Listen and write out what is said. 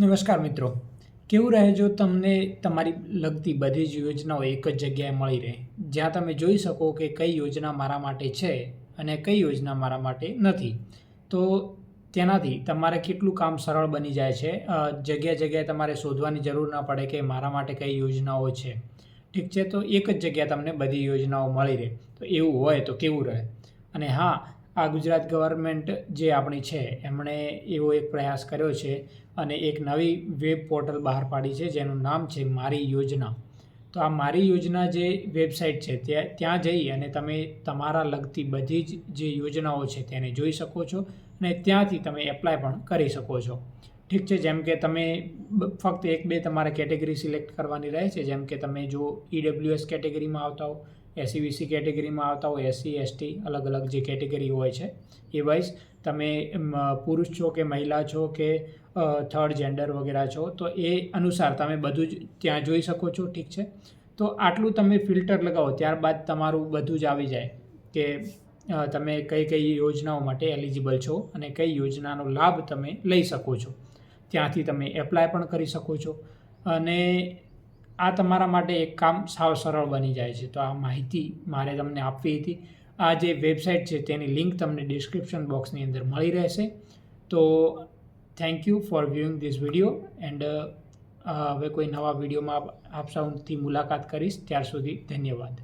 નમસ્કાર મિત્રો. કેવું રહે જો તમને તમારી લગતી બધી જ યોજનાઓ એક જ જગ્યાએ મળી રહે? જ્યાં તમે જોઈ શકો કે કઈ યોજના મારા માટે છે અને કઈ યોજના મારા માટે નથી. તો તેનાથી તમારે કેટલું કામ સરળ બની જાય છે? જગ્યા જગ્યાએ તમારે શોધવાની જરૂર ન પડે કે મારા માટે કઈ યોજનાઓ છે. ઠીક છે, તો એક જ જગ્યાએ તમને બધી યોજનાઓ મળી રહે. તો એવું હોય તો કેવું રહે? અને હા આ ગુજરાત ગવર્મેન્ટ જે આપણી છે, એમણે એવો એક પ્રયાસ કર્યો છે અને એક નવી વેબ પોર્ટલ બહાર પાડી છે, જેનું નામ છે મારી યોજના. તો આ મારી યોજના જે વેબસાઇટ છે, ત્યાં ત્યાં જઈ અને તમે તમારા લગતી બધી જ જે યોજનાઓ છે, તેને જોઈ શકો છો અને ત્યાંથી તમે એપ્લાય પણ કરી શકો છો. ઠીક છે, જેમ કે તમે ફક્ત એક બે તમારે કેટેગરી સિલેક્ટ કરવાની રહે છે, જેમ કે તમે જો ઈડબ્લ્યુએસ કેટેગરીમાં આવતા હો એસસીવીસી કેટેગરીમાં આવતા હોય એસસી એસટી અલગ અલગ જે કેટેગરી હોય છે, એ વાઇઝ તમે પુરુષ છો કે મહિલા છો કે થર્ડ જેન્ડર વગેરે છો, તો એ અનુસાર તમે બધું જ ત્યાં જોઈ શકો છો, ઠીક છે? તો આટલું તમે ફિલ્ટર લગાવો, ત્યારબાદ તમારું બધું જ આવી જાય કે તમે કઈ કઈ યોજનાઓ માટે એલિજિબલ છો અને કઈ યોજનાનો લાભ તમે લઈ શકો છો. ત્યાંથી તમે એપ્લાય પણ કરી શકો છો. અને આ તમારા માટે એક કામ સાવ સરળ બની જાય છે. તો આ માહિતી મારે તમને આપવી હતી. આ જે વેબસાઇટ છે તેની લિંક તમને ડિસ્ક્રિપ્શન બોક્સની અંદર મળી રહેશે. તો thank you for viewing this video and હવે કોઈ નવા વિડીયોમાં આપ સૌથી મુલાકાત કરીશ. ત્યાર સુધી ધન્યવાદ.